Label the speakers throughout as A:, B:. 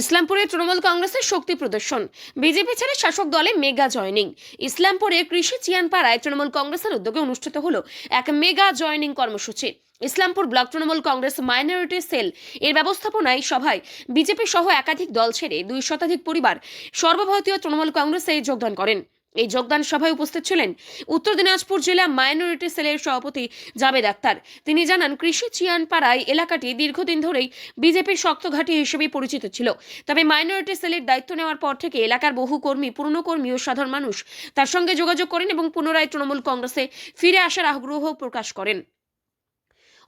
A: ইসলামপুরে তৃণমূল কংগ্রেসের শক্তি প্রদর্শন। বিজেপি ছেড়ে শাসক দলে মেগা জয়নিং। ইসলামপুরে কৃষি চিয়ানপাড়ায় তৃণমূল কংগ্রেসের উদ্যোগে অনুষ্ঠিত হলো এক মেগা জয়নিং কর্মসূচি। Islampur block Trinamool Congress minority cell এর ব্যবস্থাপনায় সভায় বিজেপি সহ একাধিক দল ছেড়ে দুই শতাধিক পরিবার সর্বভারতীয় তৃণমূল কংগ্রেসে যোগদান করেন। এই যোগদান সভায় উপস্থিত ছিলেন উত্তর দিনাজপুর জেলা মাইনরিটি সেলের সভাপতি জাবেদ আক্তার। তিনি জানান, কৃষি চিয়ানপাড়ায় এলাকাটি দীর্ঘদিন ধরেই বিজেপির শক্ত ঘাঁটি হিসেবে পরিচিত ছিল। তবে মাইনরিটি সেলের দায়িত্ব নেওয়ার পর থেকে এলাকার বহু কর্মী, পুরনো কর্মী ও সাধারণ মানুষ তার সঙ্গে যোগাযোগ করেন এবং পুনরায় তৃণমূল কংগ্রেসে ফিরে আসার আগ্রহ প্রকাশ করেন।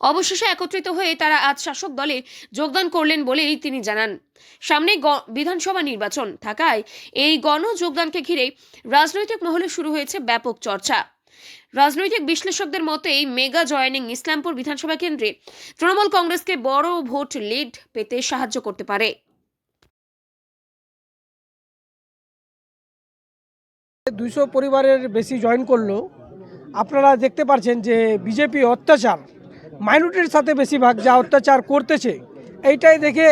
A: অবশেষে একত্রিত হয়ে তারা আজ শাসক দলে যোগদান করলেন বলেই তিনি জানান। সামনে বিধানসভা নির্বাচন থাকায় এই গণ যোগদানকে ঘিরে রাজনৈতিক মহলে শুরু হয়েছে ব্যাপক চর্চা। রাজনৈতিক বিশ্লেষকদের মতে এই মেগা জয়েনিং ইসলামপুর বিধানসভা কেন্দ্রে তৃণমূল কংগ্রেসকে বড় ভোট লিড পেতে সাহায্য করতে পারে।
B: দুইশো পরিবারের বেশি জয়েন করল। আপনারা দেখতে পাচ্ছেন যে বিজেপি অত্যাচার। মাইনরিটির সাথে বেশিরভাগ যা অত্যাচার করতেছে, এইটাই দেখে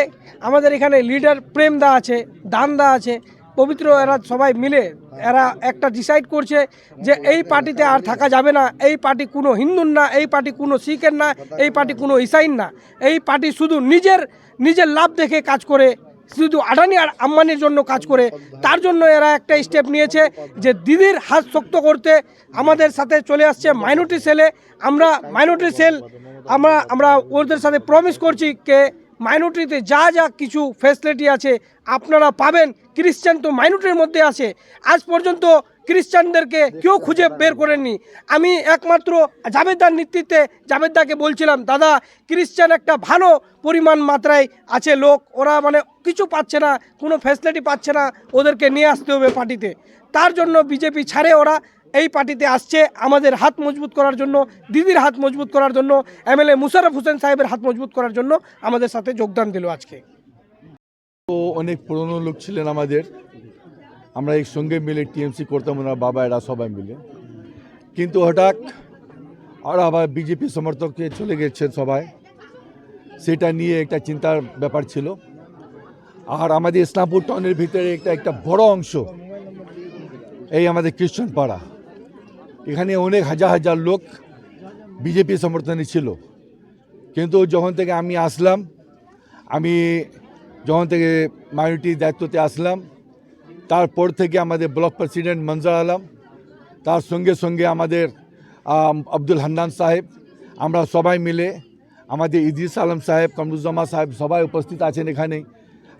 B: আমাদের এখানে লিডার প্রেম দা আছে, দান দা আছে, পবিত্র এরা সবাই মিলে এরা একটা ডিসাইড করছে যে এই পার্টিতে আর থাকা যাবে না, এই পার্টি কোনো হিন্দুর না, এই পার্টি কোনো শিখের না, এই পার্টি কোনো ইসাইন না, এই পার্টি শুধু নিজের নিজের লাভ দেখে কাজ করে শুধু আডানি আর আম্বানির জন্য কাজ করে, তার জন্য এরা একটা স্টেপ নিয়েছে যে দিদির হাত শক্ত করতে আমাদের সাথে চলে আসছে মাইনরিটি সেলে আমরা মাইনরিটি সেল আমরা আমরা ওদের সাথে প্রমিস করছি কে মাইনরিটিতে যা যা কিছু ফ্যাসিলিটি আছে, আপনারা পাবেন। ক্রিশ্চান তো মাইনরিটির মধ্যে আছে। আজ পর্যন্ত খ্রিস্টানদেরকে কেউ খুঁজে বের করেননি। আমি একমাত্র জাভেদার নেতৃত্বে জাভেদাকে বলছিলাম, দাদা, খ্রিস্টান একটা ভালো পরিমাণ মাত্রায় আছে লোক, ওরা মানে কিছু পাচ্ছে না, কোনো ফ্যাসিলিটি পাচ্ছে না, ওদেরকে নিয়ে আসতে হবে পার্টিতে। তার জন্য বিজেপি ছাড়ে ওরা, এই পার্টিতে আসছে, আমাদের হাত মজবুত করার জন্য, দিদির হাত মজবুত করার জন্য, এমএলএ মুশারফ হোসেন সাহেবের হাত মজবুত করার জন্য আমাদের সাথে যোগদান দিল আজকে।
C: অনেক পুরনো লোক ছিলেন আমাদের আমরা এই সঙ্গে মিলে টিএমসি করতাম, ওনার বাবা, এরা সবাই মিলে। কিন্তু হঠাৎ আর আবার বিজেপি সমর্থককে চলে গেছেন সবাই। সেটা নিয়ে একটা চিন্তার ব্যাপার ছিল। আর আমাদের ইসলামপুর টাউনের ভিতরে একটা একটা বড় অংশ, এই আমাদের খ্রিস্টান পাড়া এখানে অনেক হাজার হাজার লোক বিজেপি সমর্থনে ছিল। কিন্তু যখন থেকে আমি আসলাম, আমি যখন থেকে মাইনরিটির দায়িত্বতে আসলাম তারপর থেকে আমাদের ব্লক প্রেসিডেন্ট মঞ্জার আলম, তার সঙ্গে সঙ্গে আমাদের আব্দুল হান্নান সাহেব, আমরা সবাই মিলে আমাদের ইদ্রিস আলম সাহেব কামরুজ্জামা সাহেব সবাই উপস্থিত আছেন এখানে।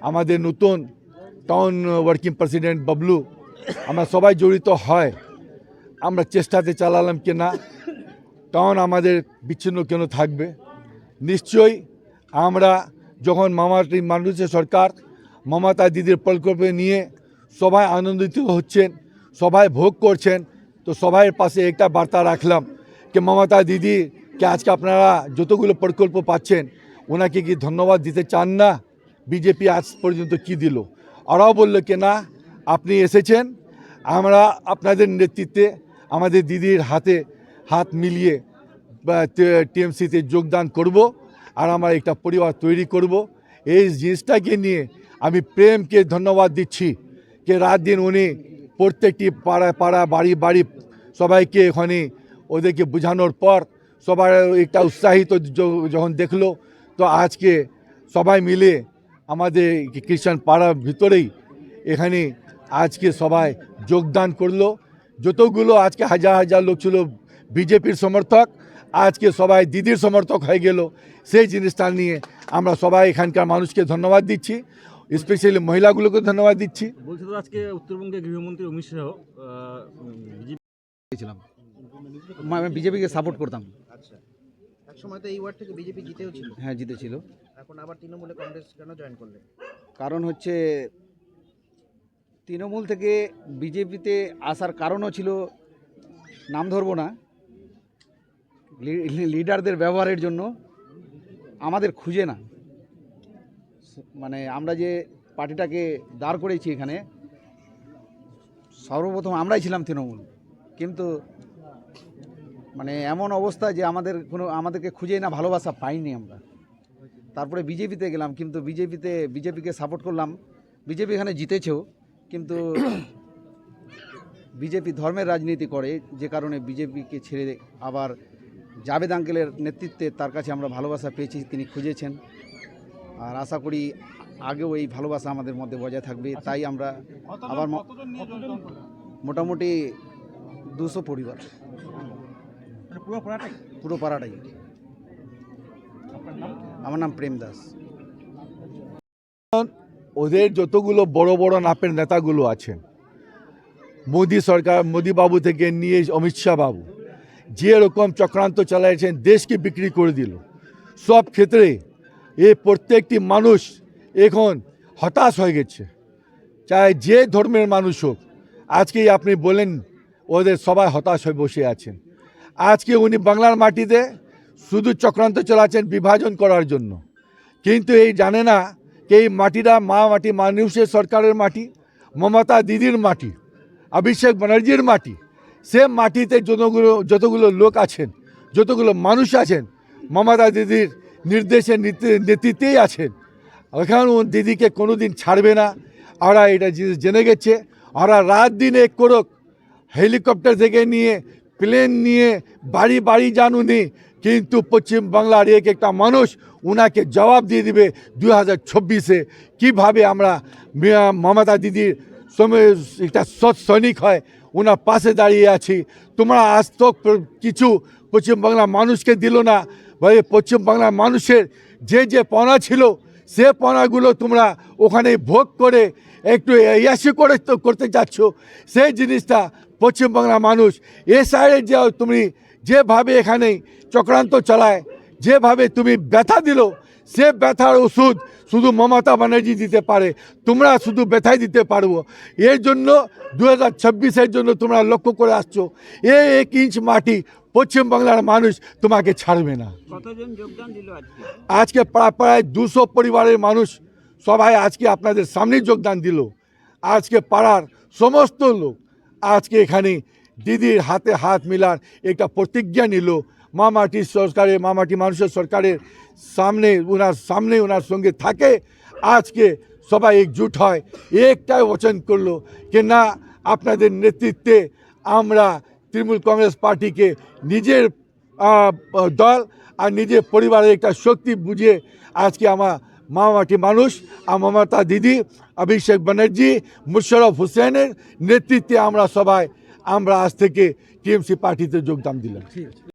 C: আমাদের নতুন টাউন ওয়ার্কিং প্রেসিডেন্ট বাবলু, আমরা সবাই জড়িত হয়। আমরা চেষ্টাতে চালালাম কি না টাউন আমাদের বিচ্ছিন্ন কেন থাকবে? নিশ্চয়ই আমরা যখন মামাটি মানুষের সরকার, মমতা দিদির প্রকল্পে নিয়ে সবাই আনন্দিত হচ্ছেন, সবাই ভোগ করছেন। তো সবাই পাশে একটা বার্তা রাখলাম যে, মমতা দিদি কে আজকে আপনারা যতগুলো প্রকল্প পাচ্ছেন, ওনাকে কি ধন্যবাদ দিতে চান না? বিজেপি আজ পর্যন্ত কি দিল? ওরাও বলল কি না, আপনি এসেছেন। আমরা আপনাদের নেতৃত্বে আমাদের দিদির হাতে হাত মিলিয়ে টিএমসিতে যোগদান করব আর আমরা একটা পরিবার তৈরি করব। এই জিনিসটাকে নিয়ে আমি প্রেমকে ধন্যবাদ দিচ্ছি। যে রাত দিন উনি প্রত্যেকটি পাড়া পাড়া, বাড়ি বাড়ি সবাইকে এখানে ওদেরকে বোঝানোর পর সবাই একটা উৎসাহিত যখন দেখল, তো আজকে সবাই মিলে আমাদের খ্রিস্টান পাড়ার ভিতরেই এখানে আজকে সবাই যোগদান করল। যতগুলো আজকে হাজার হাজার লোক ছিল বিজেপির সমর্থক, আজকে সবাই দিদির সমর্থক হয়ে গেল। সেই জিনিসটা নিয়ে আমরা সবাই এখানকার মানুষকে ধন্যবাদ দিচ্ছি। স্পেশালি মহিলাগুলোকে ধন্যবাদ দিচ্ছি।
D: বলছি তো আজকে উত্তরবঙ্গের গৃহমন্ত্রী অমিত শাহ বিজেপি
E: ছিলাম আমি বিজেপিকে সাপোর্ট করতাম।
F: আচ্ছা। এক সময় তো এই ওয়ার্ড থেকে বিজেপি জিতেও ছিল।
E: হ্যাঁ জিতেছিল।
F: এখন আবার তৃণমূলে কংগ্রেস কেন জয়েন করলেন
E: কারণ হচ্ছে তৃণমূল থেকে বিজেপিতে আসার কারণও ছিল নাম ধরবো না লিডারদের ব্যবহারের জন্য আমাদের খুঁজে না। মানে আমরা যে পার্টিটাকে দাঁড় করেছি এখানে, সর্বপ্রথম আমরাই ছিলাম তৃণমূল। কিন্তু মানে এমন অবস্থা যে আমাদের কোনো, আমাদেরকে খুঁজেই না, ভালোবাসা পাইনি আমরা। তারপরে বিজেপিতে গেলাম, কিন্তু বিজেপিতে, বিজেপিকে সাপোর্ট করলাম। বিজেপি এখানে জিতেছেও, কিন্তু বিজেপি ধর্মের রাজনীতি করে, যে কারণে বিজেপিকে ছেড়ে আবার জাভেদ আঙ্কেলের নেতৃত্বে তার কাছে আমরা ভালোবাসা পেয়েছি, তিনি খুঁজেছেন। আর আশা করি আগেও এই ভালোবাসা আমাদের মধ্যে বজায় থাকবে তাই আমরা আবার মোটামুটি দুশো পরিবার।
D: পুরো পড়াটাই?
E: পুরো পাড়াটাই। আমার নাম প্রেম দাস।
C: ওদের যতগুলো বড় বড় নাপের নেতাগুলো আছেন মোদি সরকার মোদি বাবু থেকে নিয়ে অমিত শাহ বাবু যে রকম চক্রান্ত চালাইছেন দেশকে বিক্রি করে দিল। সব ক্ষেত্রে এই প্রত্যেকটি মানুষ এখন হতাশ হয়ে গেছে। চাই যে ধর্মের মানুষ হোক, আজকেই আপনি বলেন ওদের সবাই হতাশ হয়ে বসে আছেন। আজকে উনি বাংলার মাটিতে শুধু চক্রান্ত চালাচ্ছেন বিভাজন করার জন্য। কিন্তু এই জানে না যে এই মাটিটা মা মাটি, মানুষের সরকারের মাটি, মমতা দিদির মাটি, অভিষেক ব্যানার্জির মাটি। সে মাটিতে যতগুলো যতগুলো লোক আছেন, যতগুলো মানুষ আছেন, মমতা দিদির নির্দেশে নীতি- নেতৃত্বেই আছেন। ওখানে ও দিদিকে কোনো দিন ছাড়বে না। ওরা এটা জেনে গেছে। ওরা রাত দিন এক করুক। হেলিকপ্টার থেকে নিয়ে, প্লেন নিয়ে বাড়ি বাড়ি যান উনি কিন্তু পশ্চিম বাংলার এক একটা মানুষ ওনাকে জবাব দিয়ে দিবে দু হাজার চব্বিশে। কীভাবে আমরা মমতা দিদির সময় একটা সৎ সৈনিক হয় ওনার পাশে দাঁড়িয়ে আছি। তোমরা আজ তো কিছু পশ্চিমবাংলার মানুষকে দিল না। ভাই পশ্চিমবাংলার মানুষের যে যে পণা ছিল, সে পণাগুলো তোমরা ওখানে ভোগ করে একটু ইয়াসি করে তো করতে যাচ্ছ। সেই জিনিসটা পশ্চিমবাংলার মানুষ, এ সাইডে যে তুমি যেভাবে এখানে চক্রান্ত চালায়, যেভাবে তুমি ব্যথা দিল, সে ব্যথার ওষুধ শুধু মমতা ব্যানার্জি দিতে পারে, তোমরা শুধু ব্যথাই দিতে পারব। এর জন্য দু হাজার জন্য তোমরা লক্ষ্য করে আসছো। এ এক ইঞ্চ মাটি পশ্চিমবাংলার মানুষ তোমাকে ছাড়বে না।
G: কতজন যোগদান দিল আজকে?
C: প্রায় প্রায় দুশো পরিবারের মানুষ সবাই আজকে আপনাদের সামনে যোগদান দিল। আজকে পাড়ার সমস্ত লোক আজকে এখানে দিদির হাতে হাত মিলার একটা প্রতিজ্ঞা নিল। মামাটি সরকারের মামাটি মানুষের সরকারের সামনে ওনার সামনে ওনার সঙ্গে থাকে। আজকে সবাই একজুট হয় একটাই বচন করল যে না আপনাদের নেতৃত্বে আমরা তৃণমূল কংগ্রেস পার্টিকে নিজের দল আর নিজের পরিবারের একটা শক্তি বুঝিয়ে আজকে আমার মা মাটি মানুষ, আর মমতা দিদি, অভিষেক ব্যানার্জি, মুশারফ হুসেনের নেতৃত্বে আমরা সবাই, আমরা আজ থেকে টিএমসি পার্টিতে যোগদান দিলাম।